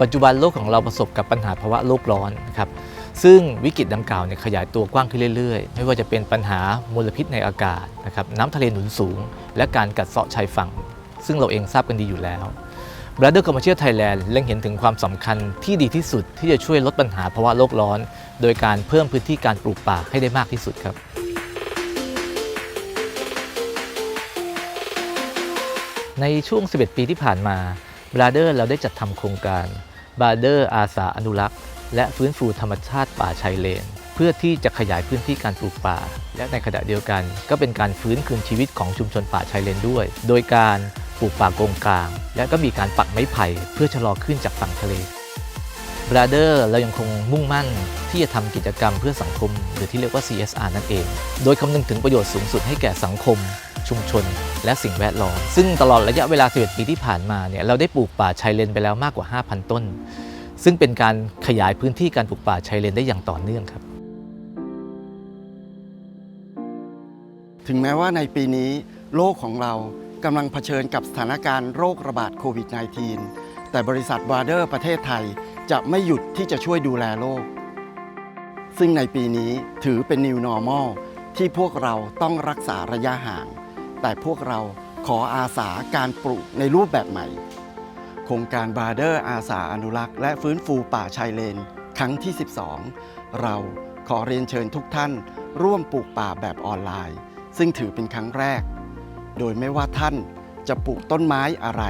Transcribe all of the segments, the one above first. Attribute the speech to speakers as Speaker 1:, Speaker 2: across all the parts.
Speaker 1: ปัจจุบันโลกของเราประสบกับปัญหาภาวะโลกร้อนนะครับซึ่งวิกฤตดังกล่าวเนี่ยขยายตัวกว้างขึ้นเรื่อยๆ ไม่ว่าจะเป็นปัญหามลพิษในอากาศนะครับน้ำทะเลหนุนสูง และการกัดเซาะชายฝั่ง ซึ่งเราเองทราบกันดีอยู่แล้ว Brother Commercial Thailand เล็งเห็นถึงความสำคัญที่ดีที่สุดที่จะช่วยลดปัญหาภาวะโลกร้อน โดยการเพิ่มพื้นที่การปลูกป่าให้ได้มากที่สุดครับในช่วง 11 ปีที่ผ่านมา b r a d e r เราได้จัดทำโครงการ b r a d e r อาสาอนุรักษ์ และฟื้นฟูธรรมชาติป่าชายเลน เพื่อที่จะขยายพื้นที่การปลูกป่า และในขณะเดียวกัน ก็เป็นการฟื้นคืนชีวิตของชุมชนป่าชายเลนด้วย โดยการปลูกป่าโกงกลาง และก็มีการปักไม้ไผ่เพื่อชะลอขึ้นจากฝั่งทะเลบราเดอร์เรายังคงมุ่งมั่นที่จะทำกิจกรรมเพื่อสังคม หรือที่เรียกว่า CSR นั่นเอง โดยคำนึงถึงประโยชน์สูงสุดให้แก่สังคม ชุมชน และสิ่งแวดล้อม ซึ่งตลอดระยะเวลา 11 ปีที่ผ่านมาเนี่ยเราได้ปลูกป่าชายเลนไปแล้วมากกว่า 5,000 ต้น ซึ่งเป็นการขยายพื้นที่การปลูกป่าชายเลนได้อย่างต่อเนื่องครับ
Speaker 2: ถึงแม้ว่าในปีนี้โลกของเรากำลังเผชิญกับสถานการณ์โรคระบาดโควิด -19 แต่บริษัทบราเดอร์ประเทศไทยจะไม่หยุดที่จะช่วยดูแลโลก ซึ่งในปีนี้ถือเป็น New Normal ที่พวกเราต้องรักษาระยะห่าง แต่พวกเราขออาสาการปลูกในรูปแบบใหม่ โครงการบาราเดอร์อาสาอนุรักษ์ และฟื้นฟูป่าชายเลน ครั้งที่ 12 เราขอเรียนเชิญทุกท่าน ร่วมปลูกป่าแบบออนไลน์ ซึ่งถือเป็นครั้งแรก โดยไม่ว่าท่านจะปลูกต้นไม้อะไร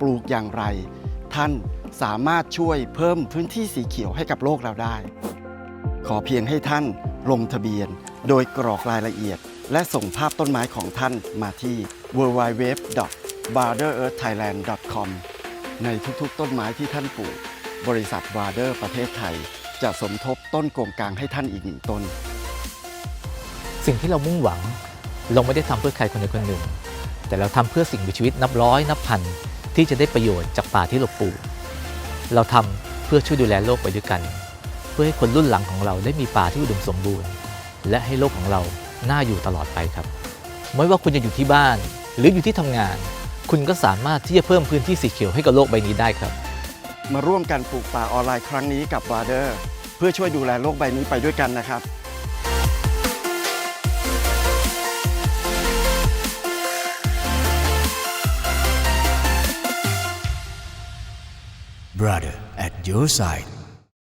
Speaker 2: ปลูกอย่างไร ท่านสามารถช่วยเพิ่มพื้นที่สีเขียวให้กับโลกเราได้ ขอเพียงให้ท่านลงทะเบียน โดยกรอกรายละเอียด และส่งภาพต้นไม้ของท่านมาที่ www.borderearththailand.com ในทุกๆ ต้นไม้ที่ท่านปลูก บริษัท b r a d e r ประเทศไทย จะสมทบต้นโกงกลางให้ท่านอีกหนึ่งต้น
Speaker 1: สิ่งที่เรามุ่งหวัง เราไม่ได้ทำเพื่อใครคนใดคนหนึ่ง แต่เราทำเพื่อสิ่งมีชีวิตนับร้อยนับพันที่จะได้ประโยชน์จากป่าที่เราปลูก เราทำเพื่อช่วยดูแลโลกไปด้วยกัน เพื่อให้คนรุ่นหลังของเราได้มีป่าที่อุดมสมบูรณ์ และให้โลกของเรา น่าอยู่ตลอดไปครับไม่ว่าคุณจะอยู่ที่บ้าน หรืออยู่ที่ทำงาน คุณก็สามารถที่จะเพิ่มพื้นที่สีเขียวให้กับโลกใบนี้ได้ครับ
Speaker 2: มาร่วมกันปลูกป่าออนไลน์ครั้งนี้กับ b r a d e r เพื่อช่วยดูแลโลกใบนี้ไปด้วยกันนะครับ
Speaker 3: Brother at your side